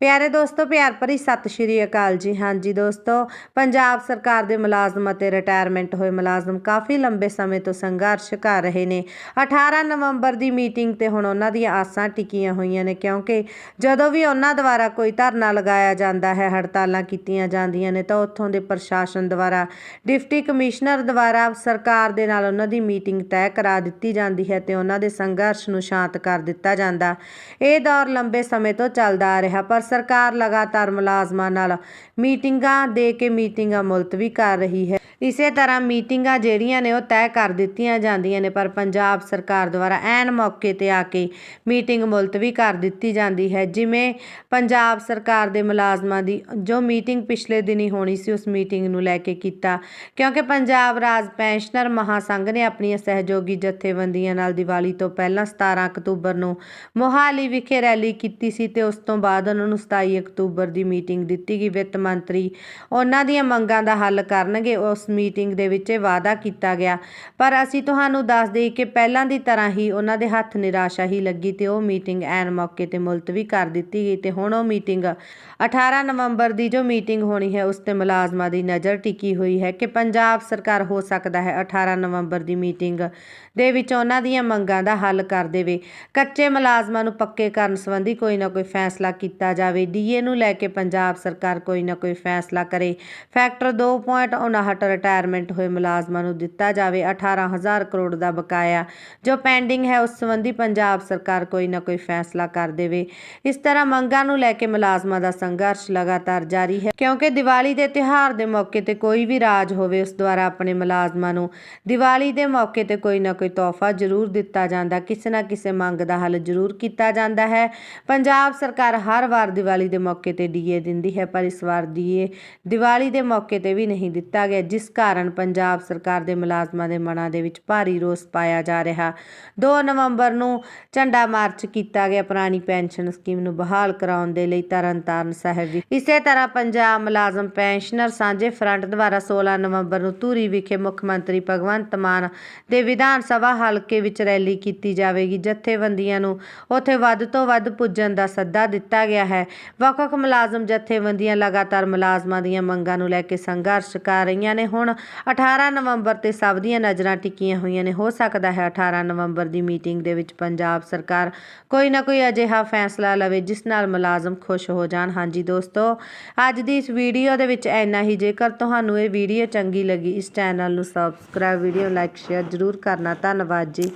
ਪਿਆਰੇ ਦੋਸਤੋ, ਪਿਆਰ ਭਰੀ ਸਤਿ ਸ਼੍ਰੀ ਅਕਾਲ ਜੀ। ਹਾਂਜੀ ਦੋਸਤੋ, ਪੰਜਾਬ ਸਰਕਾਰ ਦੇ ਮੁਲਾਜ਼ਮ ਅਤੇ ਰਿਟਾਇਰਮੈਂਟ ਹੋਏ ਮੁਲਾਜ਼ਮ ਕਾਫੀ ਲੰਬੇ ਸਮੇਂ ਤੋਂ ਸੰਘਰਸ਼ ਕਰ ਰਹੇ ਨੇ। 18 ਨਵੰਬਰ ਦੀ ਮੀਟਿੰਗ ਤੇ ਹੁਣ ਉਹਨਾਂ ਦੀਆਂ ਆਸਾਂ ਟਿਕੀਆਂ ਹੋਈਆਂ ਨੇ, ਕਿਉਂਕਿ ਜਦੋਂ ਵੀ ਉਹਨਾਂ ਦੁਆਰਾ ਕੋਈ ਧਰਨਾ ਲਗਾਇਆ ਜਾਂਦਾ ਹੈ, ਹੜਤਾਲਾਂ ਕੀਤੀਆਂ ਜਾਂਦੀਆਂ ਨੇ, ਤਾਂ ਉੱਥੋਂ ਦੇ ਪ੍ਰਸ਼ਾਸਨ ਦੁਆਰਾ, ਡਿਪਟੀ ਕਮਿਸ਼ਨਰ ਦੁਆਰਾ ਸਰਕਾਰ ਦੇ ਨਾਲ ਉਹਨਾਂ ਦੀ ਮੀਟਿੰਗ ਤੈਅ ਕਰਾ ਦਿੱਤੀ ਜਾਂਦੀ ਹੈ ਤੇ ਉਹਨਾਂ ਦੇ ਸੰਘਰਸ਼ ਨੂੰ ਸ਼ਾਂਤ ਕਰ ਦਿੱਤਾ ਜਾਂਦਾ। ਇਹ ਦੌਰ ਲੰਬੇ ਸਮੇਂ ਤੋਂ ਚੱਲਦਾ ਆ ਰਿਹਾ, ਪਰ ਸਰਕਾਰ ਲਗਾਤਾਰ ਮੁਲਾਜ਼ਮਾਂ ਨਾਲ ਮੀਟਿੰਗਾਂ ਦੇ ਕੇ ਮੀਟਿੰਗਾਂ ਮੁਲਤਵੀ ਕਰ ਰਹੀ ਹੈ। ਇਸੇ ਤਰ੍ਹਾਂ ਮੀਟਿੰਗਾਂ ਜਿਹੜੀਆਂ ਨੇ ਉਹ ਤੈਅ ਕਰ ਦਿੱਤੀਆਂ ਜਾਂਦੀਆਂ ਨੇ, ਪਰ ਪੰਜਾਬ ਸਰਕਾਰ ਦੁਆਰਾ ਐਨ ਮੌਕੇ ਤੇ ਆ ਕੇ ਮੀਟਿੰਗ ਮੁਲਤਵੀ ਕਰ ਦਿੱਤੀ ਜਾਂਦੀ ਹੈ। ਜਿਵੇਂ ਪੰਜਾਬ ਸਰਕਾਰ ਦੇ ਮੁਲਾਜ਼ਮਾਂ ਦੀ ਜੋ ਮੀਟਿੰਗ ਪਿਛਲੇ ਦਿਨੀ ਹੋਣੀ ਸੀ, ਉਸ ਮੀਟਿੰਗ ਨੂੰ ਲੈ ਕੇ ਕੀਤਾ। ਕਿਉਂਕਿ ਪੰਜਾਬ ਰਾਜ ਪੈਨਸ਼ਨਰ ਮਹਾਸੰਘ ਨੇ ਆਪਣੀਆਂ ਸਹਿਯੋਗੀ ਜਥੇਬੰਦੀਆਂ ਨਾਲ ਦੀਵਾਲੀ ਤੋਂ ਪਹਿਲਾਂ 17 ਅਕਤੂਬਰ ਨੂੰ ਮੋਹਾਲੀ ਵਿਖੇ ਰੈਲੀ ਕੀਤੀ ਸੀ ਤੇ ਉਸ ਤੋਂ ਬਾਅਦ ਉਹਨਾਂ ਨੂੰ 27 ਅਕਤੂਬਰ ਦੀ ਮੀਟਿੰਗ ਦਿੱਤੀ ਗਈ। ਵਿੱਤ ਮੰਤਰੀ ਉਹਨਾਂ ਦੀਆਂ ਮੰਗਾਂ ਦਾ ਹੱਲ ਕਰਨਗੇ, ਉਸ ਮੀਟਿੰਗ ਦੇ ਵਿੱਚ ਇਹ ਵਾਅਦਾ ਕੀਤਾ ਗਿਆ। ਪਰ ਅਸੀਂ ਤੁਹਾਨੂੰ ਦੱਸ ਦੇਈਏ ਕਿ ਪਹਿਲਾਂ ਦੀ ਤਰ੍ਹਾਂ ਹੀ ਉਹਨਾਂ ਦੇ ਹੱਥ ਨਿਰਾਸ਼ਾ ਹੀ ਲੱਗੀ ਤੇ ਉਹ ਮੀਟਿੰਗ ਐਨ ਮੌਕੇ ਤੇ ਮੁਲਤਵੀ ਕਰ ਦਿੱਤੀ ਗਈ ਤੇ ਹੁਣ ਉਹ ਮੀਟਿੰਗ 18 ਨਵੰਬਰ ਦੀ ਜੋ ਮੀਟਿੰਗ ਹੋਣੀ ਹੈ, ਉਸ ਤੇ ਮੁਲਾਜ਼ਮਾਂ ਦੀ ਨਜ਼ਰ ਟਿਕੀ ਹੋਈ ਹੈ ਕਿ ਪੰਜਾਬ ਸਰਕਾਰ ਹੋ ਸਕਦਾ ਹੈ 18 ਨਵੰਬਰ ਦੀ ਮੀਟਿੰਗ ਦੇ ਵਿੱਚ ਉਹਨਾਂ ਦੀਆਂ ਮੰਗਾਂ ਦਾ ਹੱਲ ਕਰ ਦੇਵੇ। ਕੱਚੇ ਮੁਲਾਜ਼ਮਾਂ ਨੂੰ ਪੱਕੇ ਕਰਨ ਸੰਬੰਧੀ ਕੋਈ ਨਾ ਕੋਈ ਫੈਸਲਾ ਕੀਤਾ ਜਾ ਜਾਵੇ। ਡੀਏ ਨੂੰ ਲੈ ਕੇ ਪੰਜਾਬ ਸਰਕਾਰ ਕੋਈ ਨਾ ਕੋਈ ਫੈਸਲਾ ਕਰੇ। ਫੈਕਟਰ 2.59 ਰਿਟਾਇਰਮੈਂਟ ਹੋਏ ਮੁਲਾਜ਼ਮਾਂ ਨੂੰ ਦਿੱਤਾ ਜਾਵੇ। 18000 ਕਰੋੜ ਦਾ ਬਕਾਇਆ। ਜੋ ਪੈਂਡਿੰਗ ਹੈ, ਉਸ ਸੰਬੰਧੀ ਪੰਜਾਬ ਸਰਕਾਰ ਕੋਈ ਨਾ ਕੋਈ ਫੈਸਲਾ ਕਰ ਦੇਵੇ। ਇਸ ਤਰ੍ਹਾਂ ਮੰਗਾਂ ਨੂੰ ਲੈ ਕੇ ਮੁਲਾਜ਼ਮਾਂ ਦਾ ਸੰਘਰਸ਼ ਲਗਾਤਾਰ ਜਾਰੀ ਹੈ। ਕਿਉਂਕਿ ਦੀਵਾਲੀ ਦੇ ਤਿਉਹਾਰ ਦੇ ਮੌਕੇ ਤੇ ਕੋਈ ਵੀ ਰਾਜ ਹੋਵੇ, ਉਸ ਦੁਆਰਾ ਆਪਣੇ ਮੁਲਾਜ਼ਮਾਂ ਨੂੰ ਦੀਵਾਲੀ ਦੇ ਮੌਕੇ ਤੇ ਕੋਈ ਨਾ ਕੋਈ ਤੋਹਫਾ ਜ਼ਰੂਰ ਦਿੱਤਾ ਜਾਂਦਾ। ਕਿਸੇ ਨਾ ਕਿਸੇ ਮੰਗ ਦਾ ਹੱਲ ਜ਼ਰੂਰ ਕੀਤਾ ਜਾਂਦਾ ਹੈ। ਪੰਜਾਬ ਸਰਕਾਰ ਹਰ ਵਾਰ ਦੀਵਾਲੀ ਦੇ ਮੌਕੇ ਤੇ ਡੀਏ ਦਿੰਦੀ ਹੈ, ਪਰ ਇਸ ਵਾਰ ਡੀਏ ਦੀਵਾਲੀ ਦੇ ਮੌਕੇ ਤੇ ਵੀ ਨਹੀਂ ਦਿੱਤਾ ਗਿਆ, ਜਿਸ ਕਾਰਨ ਪੰਜਾਬ ਸਰਕਾਰ ਦੇ ਮੁਲਾਜ਼ਮਾਂ ਦੇ ਮਨਾਂ ਦੇ ਵਿੱਚ ਭਾਰੀ ਰੋਸ ਪਾਇਆ ਜਾ ਰਿਹਾ। 2 ਨਵੰਬਰ ਨੂੰ ਝੰਡਾ ਮਾਰਚ ਕੀਤਾ ਗਿਆ, ਪੁਰਾਣੀ ਪੈਨਸ਼ਨ ਸਕੀਮ ਨੂੰ ਬਹਾਲ ਕਰਾਉਣ ਦੇ ਲਈ ਤਰਨਤਾਰਨ ਸਾਹਿਬ ਵਿਖੇ ਇਸੇ ਤਰ੍ਹਾਂ ਪੰਜਾਬ ਮੁਲਾਜ਼ਮ ਪੈਨਸ਼ਨਰ ਸਾਂਝੇ ਫਰੰਟ ਦੁਆਰਾ 16 ਨਵੰਬਰ ਨੂੰ ਧੂਰੀ ਵਿਖੇ ਮੁੱਖ ਮੰਤਰੀ ਭਗਵੰਤ ਮਾਨ ਦੇ ਵਿਧਾਨ ਸਭਾ ਹਲਕੇ ਵਿੱਚ ਰੈਲੀ ਕੀਤੀ ਜਾਵੇਗੀ, ਜਥੇਬੰਦੀਆਂ ਨੂੰ ਉੱਥੇ ਵੱਧ ਤੋਂ ਵੱਧ ਪੁੱਜਣ ਦਾ ਸੱਦਾ ਦਿੱਤਾ ਗਿਆ ਹੈ। ਹੈ ਵੱਖ-ਵੱਖ ਮੁਲਾਜ਼ਮ ਜਥੇਬੰਦੀਆਂ ਲਗਾਤਾਰ ਮੁਲਾਜ਼ਮਾਂ ਦੀਆਂ ਮੰਗਾਂ ਨੂੰ ਲੈ ਕੇ ਸੰਘਰਸ਼ ਕਰ ਰਹੀਆਂ ਨੇ। ਹੁਣ 18 ਨਵੰਬਰ ਤੇ ਸਭ ਦੀਆਂ ਨਜ਼ਰਾਂ ਟਿਕੀਆਂ ਹੋਈਆਂ ਨੇ। ਹੋ ਸਕਦਾ ਹੈ 18 ਨਵੰਬਰ ਦੀ ਮੀਟਿੰਗ ਦੇ ਵਿੱਚ ਪੰਜਾਬ ਸਰਕਾਰ ਕੋਈ ਨਾ ਕੋਈ ਅਜਿਹਾ ਫੈਸਲਾ ਲਵੇ ਜਿਸ ਨਾਲ ਮੁਲਾਜ਼ਮ ਖੁਸ਼ ਹੋ ਜਾਣ। ਹਾਂਜੀ ਦੋਸਤੋ, ਅੱਜ ਦੀ ਇਸ ਵੀਡੀਓ ਦੇ ਵਿੱਚ ਇੰਨਾ ਹੀ। ਜੇਕਰ ਤੁਹਾਨੂੰ ਇਹ ਵੀਡੀਓ ਚੰਗੀ ਲੱਗੀ, ਇਸ ਚੈਨਲ ਨੂੰ ਸਬਸਕ੍ਰਾਈਬ ਵੀਡੀਓ ਲਾਈਕ ਸ਼ੇਅਰ ਜ਼ਰੂਰ ਕਰਨਾ। ਧੰਨਵਾਦ ਜੀ।